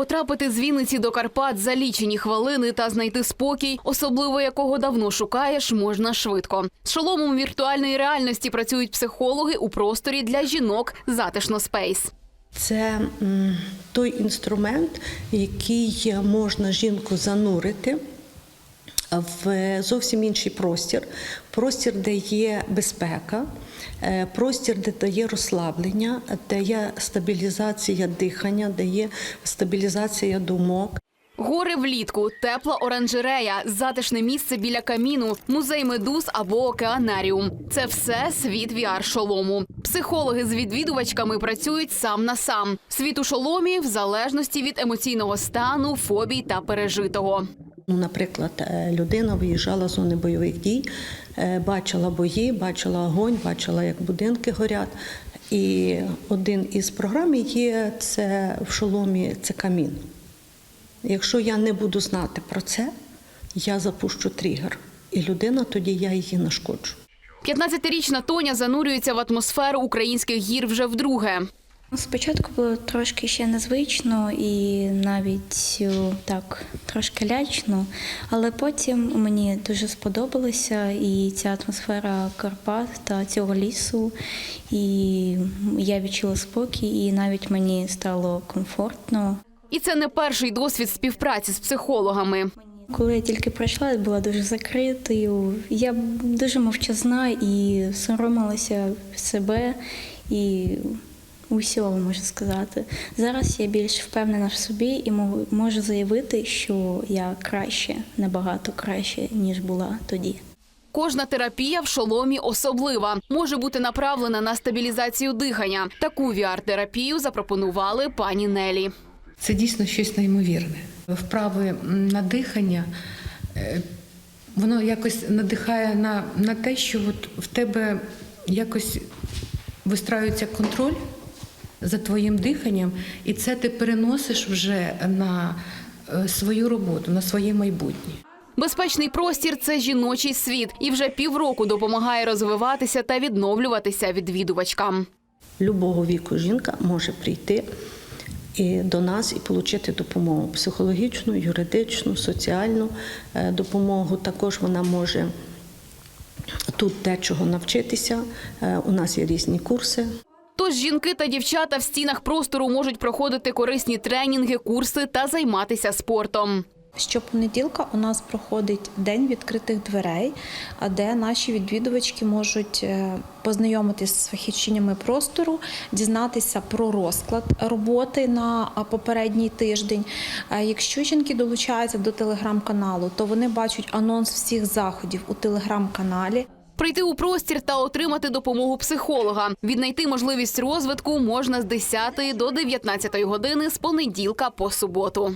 Потрапити з Вінниці до Карпат за лічені хвилини та знайти спокій, особливо якого давно шукаєш, можна швидко. З шоломом віртуальної реальності працюють психологи у просторі для жінок затишно спейс. Це той інструмент, який можна жінку занурити в зовсім інший простір, простір, де є безпека, е, простір, де дає розслаблення, де є стабілізація дихання, де є стабілізація думок. Гори влітку, тепла оранжерея, затишне місце біля каміну, музей медуз або океанаріум. Це все світ VR-шолому. Психологи з відвідувачками працюють сам на сам. Світ у шоломі в залежності від емоційного стану, фобій та пережитого. Ну, наприклад, е, людина виїжджала з зони бойових дій, е, бачила бої, бачила огонь, бачила, як будинки горять. І один із програм є це в шоломі це камін. Якщо я не буду знати про це, я запущу тригер. І людина тоді я її нашкоджу. 15-річна Тоня занурюється в атмосферу українських гір вже вдруге. Спочатку було трошки ще незвично і навіть так трошки лячно, але потім мені дуже сподобалося і ця атмосфера Карпат та цього лісу, і я відчула спокій, і навіть мені стало комфортно. І це не перший досвід співпраці з психологами. Коли я тільки прийшла, я була дуже закритою. Я дуже мовчазна і соромилася себе і усього можу сказати. Зараз я більш впевнена в собі і мо- можу заявити, що я краще, набагато краще, ніж була тоді. Кожна терапія в шоломі особлива, може бути направлена на стабілізацію дихання. Таку VR-терапію запропонували пані Нелі. Це дійсно щось неймовірне. Вправи на дихання, е, воно якось надихає на, на те, що от в тебе якось вистраюється контроль за твоїм диханням, і це ти переносиш вже на е, свою роботу, на своє майбутнє. Безпечний простір це жіночий світ, і вже півроку допомагає розвиватися та відновлюватися відвідувачкам. Любого віку жінка може прийти і до нас і отримати допомогу психологічну, юридичну, соціальну е, допомогу. Також вона може тут дечого навчитися. Е, У нас є різні курси. Тож жінки та дівчата в стінах простору можуть проходити корисні тренінги, курси та займатися спортом. Щопонеділка у нас проходить день відкритих дверей, де наші відвідувачки можуть е, познайомитися з фахівчинями простору, дізнатися про розклад роботи на попередній тиждень. Е, Якщо жінки долучаються до телеграм-каналу, то вони бачать анонс всіх заходів у телеграм-каналі. Прийти у простір та отримати допомогу психолога. Віднайти можливість розвитку можна з 10 до 19 години з понеділка по суботу.